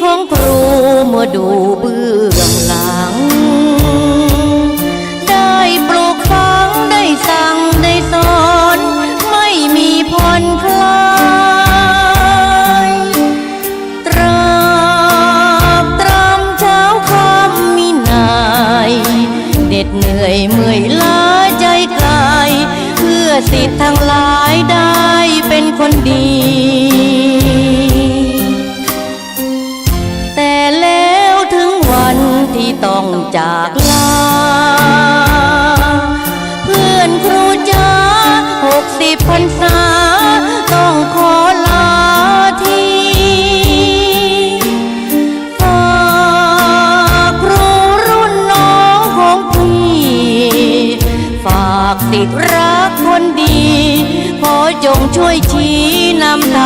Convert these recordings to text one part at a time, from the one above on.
ของครูเมื่อดูเบื้องหลัง ได้ปลูกฝังได้สั่งได้สอน ไม่มีผ่อนคลายตราบตรำเช้าคำมีนายเหน็ดเหนื่อยเมื่อยล้าใจกาย เพื่อสิทธิ์ทั้งหลายได้เป็นคนดี จากลา เพื่อนครูจ้าหกสิบพรรษา ต้องขอลาทีฝากครูรุ่นน้องของพี่ ฝากสิทธิ์รักคนดี ขอจงช่วยชี้นำท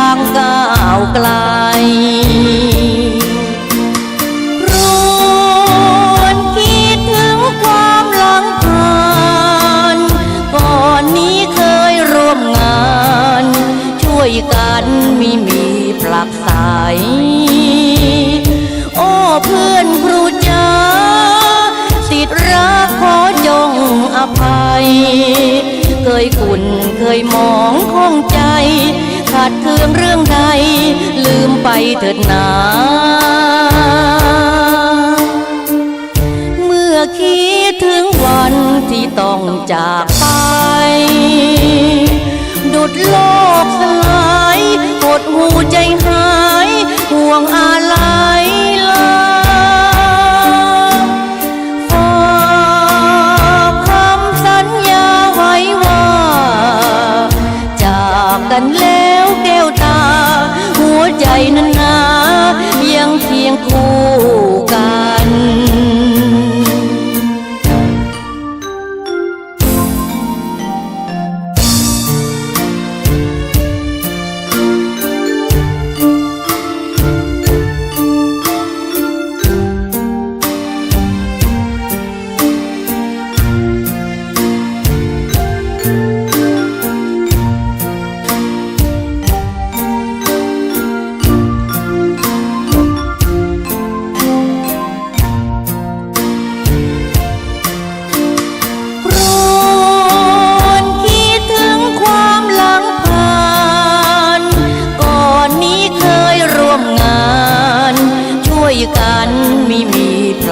าง ผลักใสโอ้เพื่อนครูจ้าสิทธิ์รักขอจงอภัย เคยขุนเคยมองคงใจ ขาดเคืองเรื่องใด ลืมไปเถิดนาเมื่อคิดถึงวันที่ต้องจากไป ดุดโลกสลาย ใจหายห่วงอะไรลาฝากคำสัญญาไว้ว่า จากกันแล้วแก้วตา หัวใจนั้นนายังเคียงคู่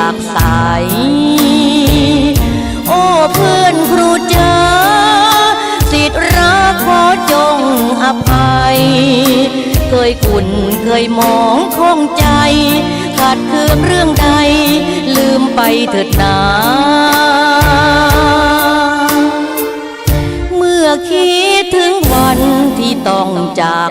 ผลักใส โอ้เพื่อนครูเจ้าสิทธิ์รักขอจงอภัย เคยกุ่นเคยมองคงใจ ขาดเคืองเรื่องใด ลืมไปเถิดนาเมื่อคิดถึงวันที่ต้องจาก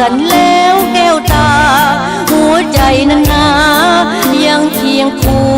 กันแล้วแก้วตา หัวใจนานนายังเคียงคู่